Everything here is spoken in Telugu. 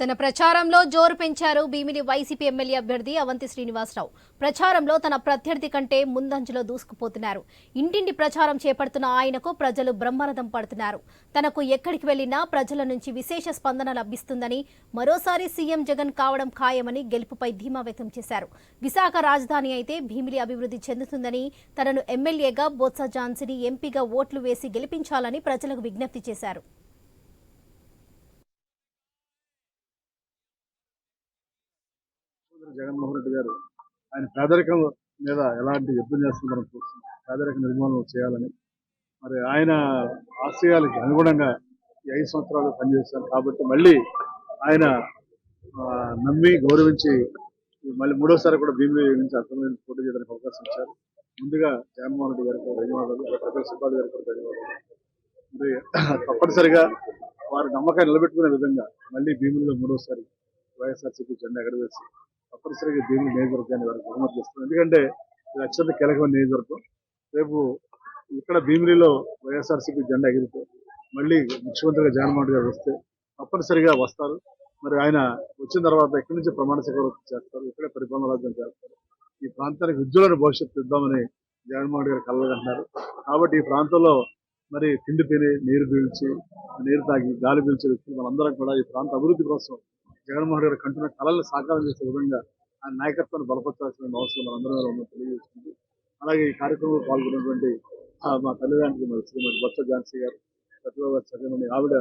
తన ప్రచారంలో జోరు పెంచారు భీమిలి వైసీపీ ఎమ్మెల్యే అభ్యర్థి అవంతి శ్రీనివాసరావు. ప్రచారంలో తన ప్రత్యర్థి కంటే ముందంజలో దూసుకుపోతున్నారు. ఇంటింటి ప్రచారం చేపడుతున్న ఆయనకు ప్రజలు బ్రహ్మరథం పడుతున్నారు. తనకు ఎక్కడికి వెళ్ళినా ప్రజల నుంచి విశేష స్పందన లభిస్తుందని మరోసారి సీఎం జగన్ కావడం ఖాయమని గెలుపుపై ధీమా వ్యక్తం చేశారు. విశాఖ రాజధాని అయితే భీమిలి అభివృద్ధి చెందుతుందని తనను ఎమ్మెల్యేగా బొత్స జాన్సీని ఎంపీగా ఓట్లు వేసి గెలిపించాలని ప్రజలకు విజ్ఞప్తి చేశారు. జగన్మోహన్ రెడ్డి గారు ఆయన పేదరికం మీద ఎలాంటి యుద్ధం చేస్తున్నారని చూస్తున్నాం. పేదరిక నిర్మూలన చేయాలని. మరి ఆయన ఆశయాలకి అనుగుణంగా ఈ ఐదు సంవత్సరాలు పనిచేశారు కాబట్టి మళ్ళీ ఆయన నమ్మి గౌరవించి మళ్ళీ మూడోసారి కూడా భీమి నుంచి అర్థమైన పోటీ చేయడానికి అవకాశం ఇచ్చారు. ముందుగా జగన్మోహన్ రెడ్డి గారికి ధన్యవాదాలు. ప్రొఫెసర్ ప్రకాష్ గారికి కూడా ధన్యవాదాలు. మరి తప్పనిసరిగా వారి నమ్మకాన్ని నిలబెట్టుకునే విధంగా మళ్ళీ భీముల్లో మూడోసారి వైఎస్ఆర్సీపీ జెండా ఎగరవేసి తప్పనిసరిగా దీన్ని నియోజకవర్గాన్ని వారికి బహుమతి చేస్తుంది ఎందుకంటే ఇది అత్యంత కీలకమైన నియోజకవర్గం. రేపు ఇక్కడ భీమిలిలో వైఎస్ఆర్సీపీ జెండా ఎగిరితే మళ్ళీ ముఖ్యమంత్రిగా జగన్మోహన్ గారు వస్తే తప్పనిసరిగా వస్తారు. మరి ఆయన వచ్చిన తర్వాత ఇక్కడి నుంచి ప్రమాణ స్వీకారం చేస్తారు? ఇక్కడే పరిపాలన రాజ్యం చేస్తారు. ఈ ప్రాంతానికి ఉజ్వలన భవిష్యత్తు ఇద్దామని జగన్మోహన్ గారు కలగంటున్నారు కాబట్టి ఈ ప్రాంతంలో మరి తిండి తిని నీరు పీల్చి నీరు తాగి గాలి పీల్చే వ్యక్తులు మనందరం కూడా ఈ ప్రాంత అభివృద్ధి కోసం జగన్మోహన్ గారు కంటున్న కళలను సాకారం చేసే విధంగా ఆ నాయకత్వాన్ని బలపరచాల్సిన అవసరం మనందరం ఉన్న తెలియజేస్తుంది అలాగే ఈ కార్యక్రమంలో పాల్గొన్నటువంటి ఆ, మా తల్లిదండ్రులు మరి శ్రీమతి బొత్స ఝాన్సీ గారు సత్యబాబు గారి ఆవిడ